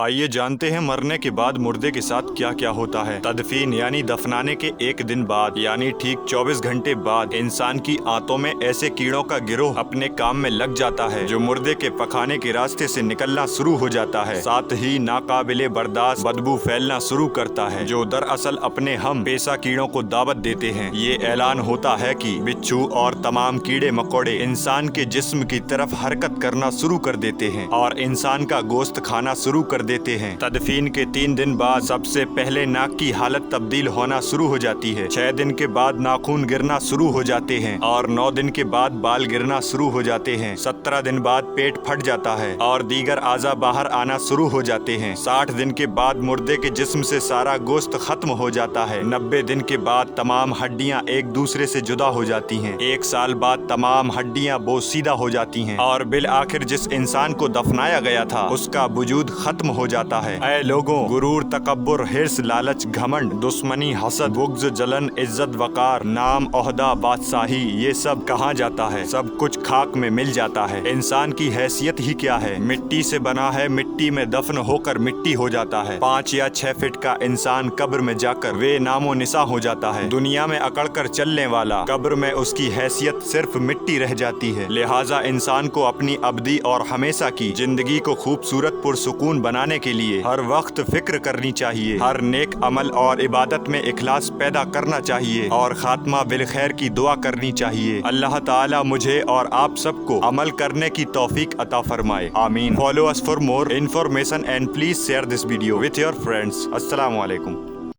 आइए जानते हैं मरने के बाद मुर्दे के साथ क्या क्या होता है। तदफीन यानी दफनाने के एक दिन बाद, यानी ठीक 24 घंटे बाद, इंसान की आंतों में ऐसे कीड़ों का गिरोह अपने काम में लग जाता है, जो मुर्दे के पखाने के रास्ते से निकलना शुरू हो जाता है। साथ ही नाकाबिले बर्दाश्त, बदबू फैलना शुरू करता है, जो दरअसल अपने हम पेशा कीड़ों को दावत देते हैं। ये ऐलान होता है की बिच्छू और तमाम कीड़े मकोड़े इंसान के जिस्म की तरफ़ हरकत करना शुरू कर देते हैं और इंसान का गोश्त खाना शुरू कर देते हैं। तदफीन के तीन दिन बाद सबसे पहले नाक की हालत तब्दील होना शुरू हो जाती है। छह दिन के बाद नाखून गिरना शुरू हो जाते हैं और नौ दिन के बाद बाल गिरना शुरू हो जाते हैं। सत्रह दिन बाद पेट फट जाता है और दीगर आजा बाहर आना शुरू हो जाते हैं। साठ दिन के बाद मुर्दे के जिस्म से सारा गोश्त खत्म हो जाता है। नब्बे दिन के बाद तमाम हड्डियाँ एक दूसरे से जुदा हो जाती हैं। एक साल बाद तमाम हड्डियाँ बोसीदा हो जाती हैं और बिल आखिर जिस इंसान को दफनाया गया था, उसका वजूद खत्म हो जाता है। ऐ लोगों, गुरूर तकबर हिर्स, लालच, घमंड, दुश्मनी, हसद, बुग्ज, जलन, इज़्ज़त, वकार, नाम ओहदा बादशाही, ये सब कहाँ जाता है? सब कुछ खाक में मिल जाता है। इंसान की हैसियत ही क्या है? मिट्टी से बना है, मिट्टी में दफन होकर मिट्टी हो जाता है। पाँच या छह फिट का इंसान कब्र में जाकर वे नामो निशा हो जाता है। दुनिया में अकड़ कर चलने वाला कब्र में उसकी हैसियत सिर्फ़ मिट्टी रह जाती है। लिहाजा इंसान को अपनी अबदी और हमेशा की ज़िंदगी को खूबसूरत पुरसकून बनाने के लिए हर वक्त फ़िक्र करनी चाहिए। हर नेक अमल और इबादत में इखलास पैदा करना चाहिए और खात्मा बिल खैर की दुआ करनी चाहिए। अल्लाह ताला मुझे और आप सबको अमल करने की तौफीक अता फरमाए। आमीन। Follow us for more information and please share this video with your friends वालेकुम